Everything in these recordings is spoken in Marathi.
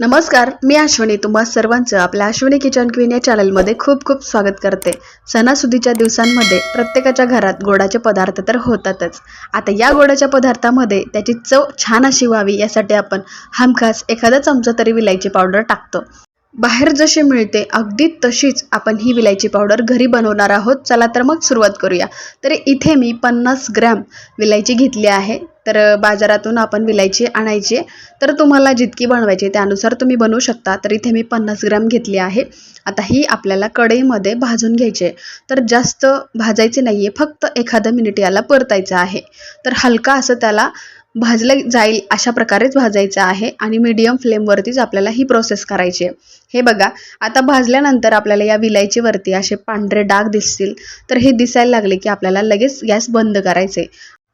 नमस्कार मी अश्विनी. तुम्हा सर्वांचं आपल्या अश्विनी किचन क्वीन या चॅनलमध्ये खूप खूप स्वागत करते. सणासुदीच्या दिवसांमध्ये प्रत्येकाच्या घरात गोडाचे पदार्थ तर होतातच. आता या गोडाच्या पदार्थामध्ये त्याची चव छान अशी व्हावी यासाठी आपण हमखास एखादा चमचा तरी विलायची पावडर टाकतो. बाहेर जशी मिळते अगदी तशीच आपण ही विलायची पावडर घरी बनवणार आहोत. चला तर मग सुरुवात करूया. तर इथे मी पन्नास ग्रॅम विलायची घेतली आहे. तर बाजारातून आपण विलायची आणायची आहे. तर तुम्हाला जितकी बनवायची त्यानुसार तुम्ही बनवू शकता. तर इथे मी पन्नास ग्रॅम घेतली आहे. आता ही आपल्याला कढईमध्ये भाजून घ्यायची आहे. तर जास्त भाजायचे नाही आहे फक्त एखादं मिनिट याला परतायचं आहे. तर हलका असं त्याला भाजलं जाईल अशा प्रकारेच भाजायचं आहे आणि मीडियम फ्लेमवरतीच आपल्याला ही प्रोसेस करायची आहे. हे बघा आता भाजल्यानंतर आपल्याला या विलायचीवरती असे पांढरे डाग दिसतील. तर हे दिसायला लागले की आपल्याला लगेच गॅस बंद करायचे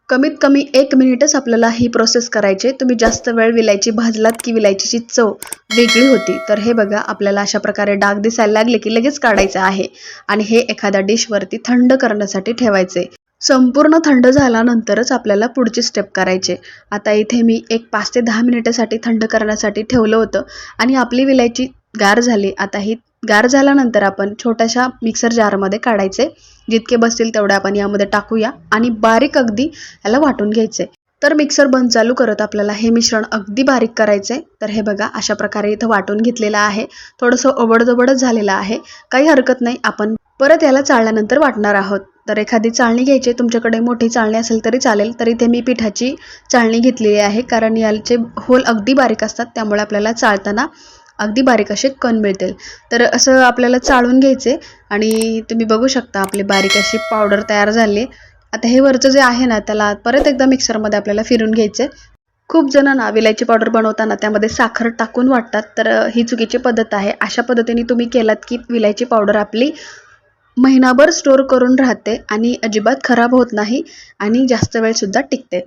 कमीत कमी एक मिनिटच आपल्याला ही प्रोसेस करायची तुम्ही जास्त वेळ विलायची भाजलात की विलायचीची चव वेगळी होती. तर हे बघा आपल्याला अशा प्रकारे डाग दिसायला लागले की लगेच काढायचं आहे. आणि हे एखाद्या डिशवरती थंड करण्यासाठी ठेवायचे संपूर्ण थंड झाल्यानंतरच आपल्याला पुढची स्टेप करायचे. आता इथे मी एक पाच ते दहा मिनिटासाठी थंड करण्यासाठी ठेवलं होतं आणि आपली विलायची गार झाली. आता ही गार झाल्यानंतर आपण छोट्याशा मिक्सर जारमध्ये काढायचे. जितके बसतील तेवढे आपण यामध्ये टाकूया आणि बारीक अगदी याला वाटून घ्यायचे. तर मिक्सर बंद चालू करत आपल्याला हे मिश्रण अगदी बारीक करायचं. आहे तर हे बघा अशा प्रकारे इथं वाटून घेतलेलं आहे. थोडंसं ओबडधोबडच झालेलं आहे. काही हरकत नाही आपण परत याला चाळल्यानंतर वाटणार आहोत. तर एखादी चाळणी घ्यायची तुमच्याकडे मोठी चाळणी असेल तरी चालेल. तर इथे मी पिठाची चाळणी घेतलेली आहे कारण याचे होल अगदी बारीक असतात त्यामुळे आपल्याला चाळताना अगदी बारीक असे कण मिळतील. तर असं आपल्याला चाळून घ्यायचे आणि तुम्ही बघू शकता आपली बारीक अशी पावडर तयार झाली. आहे आता हे वरचं जे आहे ना त्याला परत एकदा मिक्सरमध्ये आपल्याला फिरून घ्यायचे. खूप जणांना विलायची पावडर बनवताना त्यामध्ये साखर टाकून वाटतात. तर ही चुकीची पद्धत आहे. अशा पद्धतीने तुम्ही केलात की विलायची पावडर आपली महिनाभर स्टोअर करून राहते आणि अजिबात खराब होत नाही आणि जास्त वेळसुद्धा टिकते.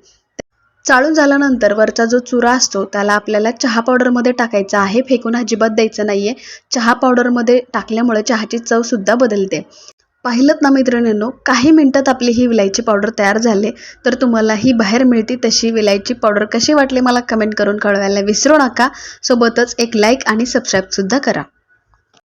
चाळून झाल्यानंतर वरचा जो चुरा असतो त्याला आपल्याला चहा पावडरमध्ये टाकायचा आहे. फेकून अजिबात द्यायचं नाही आहे चहा पावडरमध्ये टाकल्यामुळे चहाची चवसुद्धा बदलते. पाहिलं ना मित्रांनो काही मिनिटात आपली ही विलायची पावडर तयार झाली. तर तुम्हाला ही बाहेर मिळते तशी विलायची पावडर कशी वाटली मला कमेंट करून कळवायला विसरू नका. सोबतच एक लाईक आणि सबस्क्राईबसुद्धा करा.